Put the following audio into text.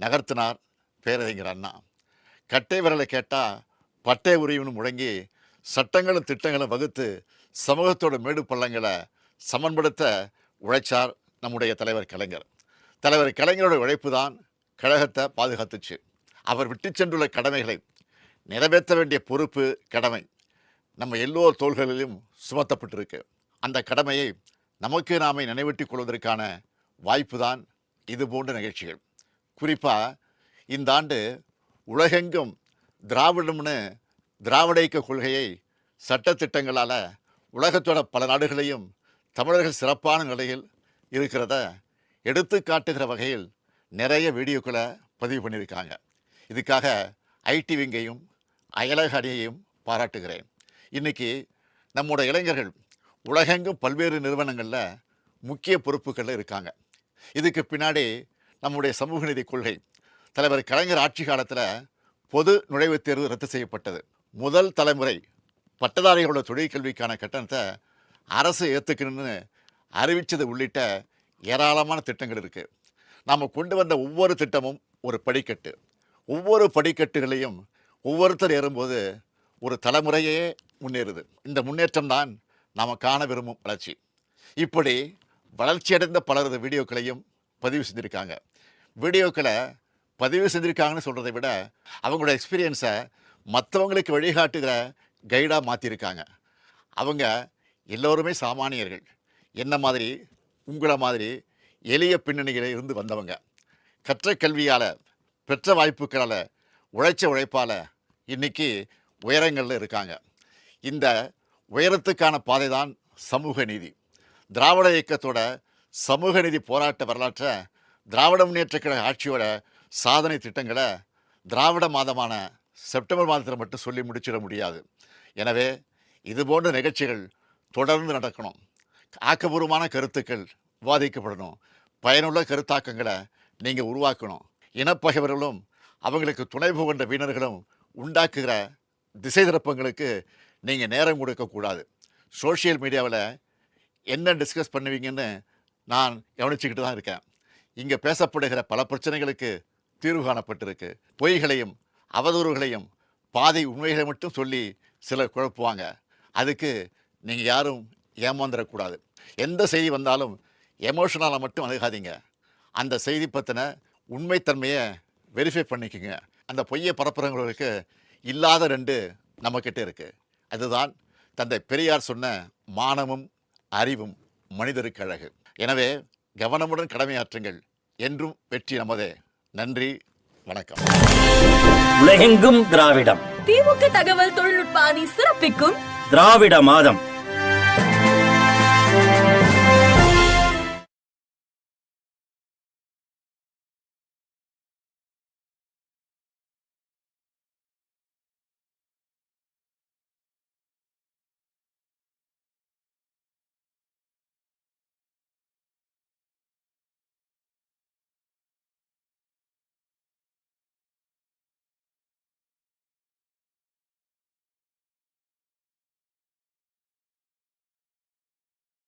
நகர்த்தினார் பேரறிஞர் அண்ணா. கட்டை விரலை கேட்டால் பட்டை உரியும்னு முழங்கி சட்டங்களும் திட்டங்களும் வகுத்து சமூகத்தோட மேடு பள்ளங்களை சமன்படுத்த உழைச்சார் நம்முடைய தலைவர் கலைஞர். தலைவர் கலைஞரோட உழைப்பு தான் கழகத்தை பாதுகாத்துச்சு. அவர் விட்டு சென்றுள்ள கடமைகளை நிறைவேற்ற வேண்டிய பொறுப்பு கடமை நம்ம எல்லோர் தோள்களிலும் சுமத்தப்பட்டிருக்கு. அந்த கடமையை நமக்கு நாமே நினைவூட்டிக் கொள்வதற்கான வாய்ப்பு தான் இது போன்ற நிகழ்ச்சிகள். குறிப்பாக இந்த ஆண்டு உலகெங்கும் திராவிடம்னு திராவிட இயக்க கொள்கையை சட்டத்திட்டங்களால் உலகத்தோட பல நாடுகளையும் தமிழர்கள் சிறப்பான நிலையில் இருக்கிறத எடுத்து காட்டுகிற வகையில் நிறைய வீடியோக்களை பதிவு பண்ணியிருக்காங்க. இதுக்காக ஐடி விங்கையும் அயலக அணியையும் பாராட்டுகிறேன். இன்னைக்கு நம்முடைய இளைஞர்கள் உலகெங்கும் பல்வேறு நிறுவனங்களில் முக்கிய பொறுப்புகளில் இருக்காங்க. இதுக்கு பின்னாடி நம்முடைய சமூக நீதி கொள்கை. தலைவர் கலைஞர் ஆட்சி காலத்தில் பொது நுழைவுத் தேர்வு ரத்து செய்யப்பட்டது. முதல் தலைமுறை பட்டதாரிகளோட தொழிற்கல்விக்கான கட்டணத்தை அரசு ஏற்றுக்கணும்னு அறிவித்தது உள்ளிட்ட ஏராளமான திட்டங்கள் இருக்குது நாம் கொண்டு வந்த ஒவ்வொரு திட்டமும் ஒரு படிக்கட்டு. ஒவ்வொரு படிக்கட்டுகளையும் ஒவ்வொருத்தர் ஏறும்போது ஒரு தலைமுறையே முன்னேறுது. இந்த முன்னேற்றம் தான் நாம் காண விரும்பும் வளர்ச்சி. இப்படி வளர்ச்சியடைந்த பலரது வீடியோக்களையும் பதிவு செஞ்சுருக்காங்க. வீடியோக்களை பதிவு செஞ்சுருக்காங்கன்னு சொல்கிறத விட அவங்களோட எக்ஸ்பீரியன்ஸை மற்றவங்களுக்கு வழிகாட்டுகிற கைடாக மாற்றிருக்காங்க அவங்க எல்லோருமே சாமானியர்கள். என்ன மாதிரி? உங்களை மாதிரி எளிய பின்னணிகளில் இருந்து வந்தவங்க. கற்ற கல்வியால் பெற்ற வாய்ப்புகளால் உழைச்ச உழைப்பால் இன்னைக்கு உயரங்களில் இருக்காங்க. இந்த உயரத்துக்கான பாதை தான் சமூக நீதி. திராவிட இயக்கத்தோட சமூக நீதி போராட்ட வரலாற்றை திராவிட முன்னேற்ற கழக ஆட்சியோட சாதனை திட்டங்களை திராவிட மாதமான செப்டம்பர் மாதத்தில் மட்டும் சொல்லி முடிச்சிட முடியாது. எனவே இது போன்ற நிகழ்ச்சிகள் தொடர்ந்து நடக்கணும். ஆக்கபூர்வமான கருத்துக்கள் விவாதிக்கப்படணும். பயனுள்ள கருத்தாக்கங்களை நீங்கள் உருவாக்கணும். இனப்பகைவர்களும் அவங்களுக்கு துணை புகன்ற வீணர்களும் உண்டாக்குகிற திசை திருப்பங்களுக்கு நீங்கள் நேரம் கொடுக்கக்கூடாது சோஷியல் மீடியாவில் என்ன டிஸ்கஸ் பண்ணுவீங்கன்னு நான் கவனிச்சுக்கிட்டு தான் இருக்கேன். இங்கே பேசப்படுகிற பல பிரச்சனைகளுக்கு தீர்வு காணப்பட்டிருக்கு. பொய்களையும் அவதூறுகளையும் பாதை உண்மைகளை மட்டும் சொல்லி சிலர் குழப்புவாங்க. அதுக்கு நீங்கள் யாரும் ஏமாந்துடக்கூடாது எந்த செய்தி வந்தாலும் எமோஷனலாக மட்டும் அணுகாதீங்க. அந்த செய்தி பற்றின உண்மைத்தன்மையை வெரிஃபை பண்ணிக்கோங்க. அந்த பொய்யை பரப்புறவங்களுக்கு இல்லாத ரெண்டு நம்மக்கிட்ட இருக்குது அதுதான் தந்தை பெரியார் சொன்ன மானமும் அறிவும் மனிதருக்கு அழகு. எனவே கவனமுடன் கடமையாற்றுங்கள். என்றும் வெற்றி நமதே. நன்றி வணக்கம். உலகெங்கும் திராவிடம். திமுக தகவல் தொழில்நுட்ப அணி சிறப்பிக்கும் திராவிட மாதம்.